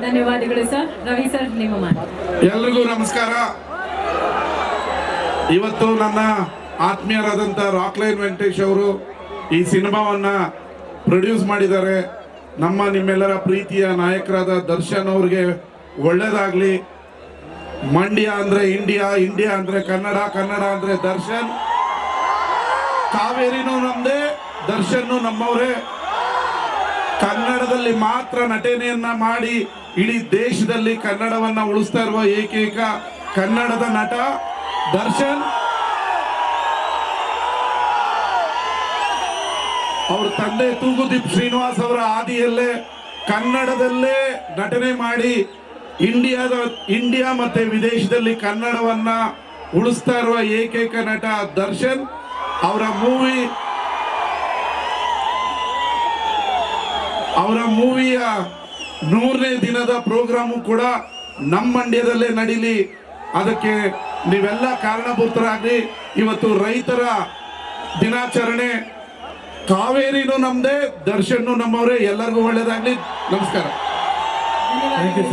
ಧನ್ಯವಾದಗಳು sir. Ravi sir, ನಿಮ್ಮ ಮಾತು. ಎಲ್ರಿಗೂ ನಮಸ್ಕಾರ. ಇವತ್ತು ನನ್ನ ಆತ್ಮೀಯರಾದಂಥ ರಾಕ್ಲೈನ್ ವೆಂಕಟೇಶ್ ಅವರು ಈ ಸಿನಿಮಾವನ್ನ ಪ್ರೊಡ್ಯೂಸ್ ಮಾಡಿದ್ದಾರೆ. ನಮ್ಮ ನಿಮ್ಮೆಲ್ಲರ ಪ್ರೀತಿಯ ನಾಯಕರಾದ ದರ್ಶನ್ ಅವ್ರಿಗೆ ಒಳ್ಳೇದಾಗ್ಲಿ. ಮಂಡ್ಯ ಅಂದ್ರೆ ಇಂಡಿಯಾ ಇಂಡಿಯಾ ಅಂದ್ರೆ ಕನ್ನಡ ಕನ್ನಡ ಅಂದ್ರೆ ದರ್ಶನ್. ಕಾವೇರಿನೂ ನಮ್ಮದೇ ದರ್ಶನ್ ನಮ್ಮವರೇ. ಕನ್ನಡದಲ್ಲಿ ಮಾತ್ರ ನಟನೆಯನ್ನ ಮಾಡಿ ಇಡೀ ದೇಶದಲ್ಲಿ ಕನ್ನಡವನ್ನ ಉಳಿಸ್ತಾ ಇರುವ ಏಕೈಕ ಕನ್ನಡದ ನಟ ದರ್ಶನ್. ಅವ್ರ ತಂದೆ ತೂಗುದೀಪ್ ಶ್ರೀನಿವಾಸ್ ಅವರ ಆದಿಯಲ್ಲೇ ಕನ್ನಡದಲ್ಲೇ ನಟನೆ ಮಾಡಿ ಇಂಡಿಯಾದ ಇಂಡಿಯಾ ಮತ್ತೆ ವಿದೇಶದಲ್ಲಿ ಕನ್ನಡವನ್ನ ಉಳಿಸ್ತಾ ಇರುವ ಏಕೈಕ ನಟ ದರ್ಶನ್. ಅವರ ಮೂವಿ ಅವರ ಮೂವಿಯ ನೂರನೇ ದಿನದ ಪ್ರೋಗ್ರಾಮು ಕೂಡ ನಮ್ಮ ಮಂಡ್ಯದಲ್ಲೇ ನಡೀಲಿ. ಅದಕ್ಕೆ ನೀವೆಲ್ಲ ಕಾರಣಭೂತರಾಗಿ ಇವತ್ತು ರೈತರ ದಿನಾಚರಣೆ ಕಾವೇರಿನೂ ನಮ್ದೇ ದರ್ಶನ್ನು ನಮ್ಮವರೇ ಎಲ್ಲರಿಗೂ ಒಳ್ಳೇದಾಗ್ಲಿ. ನಮಸ್ಕಾರ. ಧನ್ಯವಾದಗಳು.